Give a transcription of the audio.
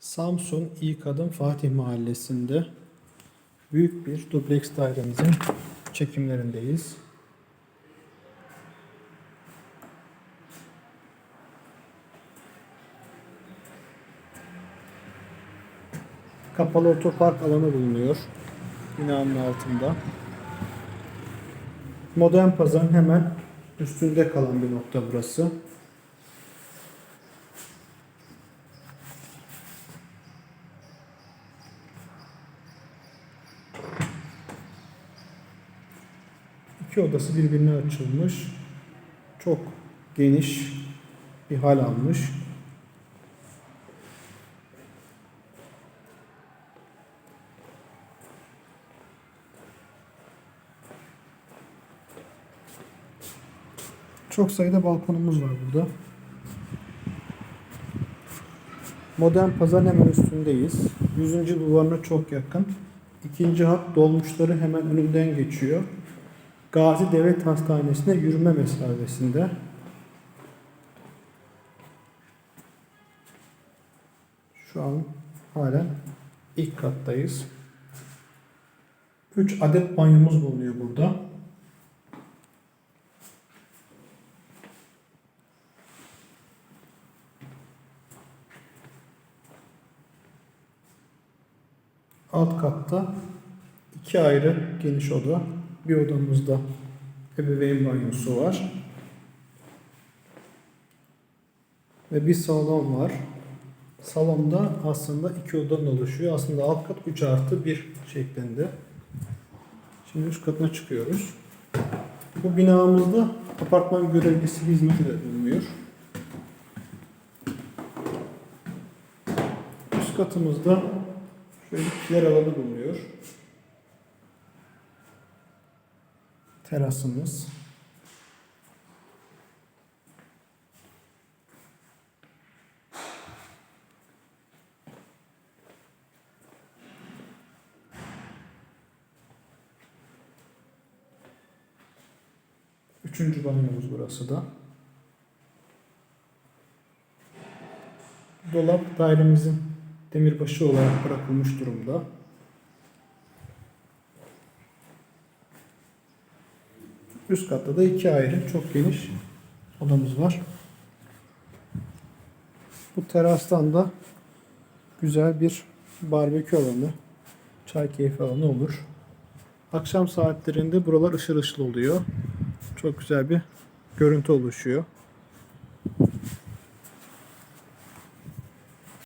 Samsun İlk Adım Fatih Mahallesi'nde büyük bir dubleks dairemizin çekimlerindeyiz. Kapalı otopark alanı bulunuyor binanın altında. Modern pazarın hemen üstünde kalan bir nokta burası. İki odası birbirine açılmış. Çok geniş bir hal almış. Çok sayıda balkonumuz var burada. Modern pazarın hemen üstündeyiz. 100. bulvarına çok yakın. İkinci hat dolmuşları hemen önünden geçiyor. Gazi Devlet Hastanesi'ne yürüme mesafesinde. Şu an halen ilk kattayız. 3 adet banyomuz bulunuyor burada. Alt katta iki ayrı geniş oda. Bir odamızda ebeveyn banyosu var. Ve bir salon var. Salonda aslında iki odadan oluşuyor. Aslında alt kat 3 artı 1 şeklinde. Şimdi üst katına çıkıyoruz. Bu binamızda apartman görevlisi hizmeti de bulunuyor. Üst katımızda şöyle bir kiler alanı bulunuyor. Terasımız. Üçüncü banyomuz burası da. Dolap dairemizin demirbaşı olarak bırakılmış durumda. Üst katta da iki ayrı çok geniş odamız var. Bu terastan da güzel bir barbekü alanı, çay keyfi alanı olur. Akşam saatlerinde buralar ışıl ışıl oluyor. Çok güzel bir görüntü oluşuyor.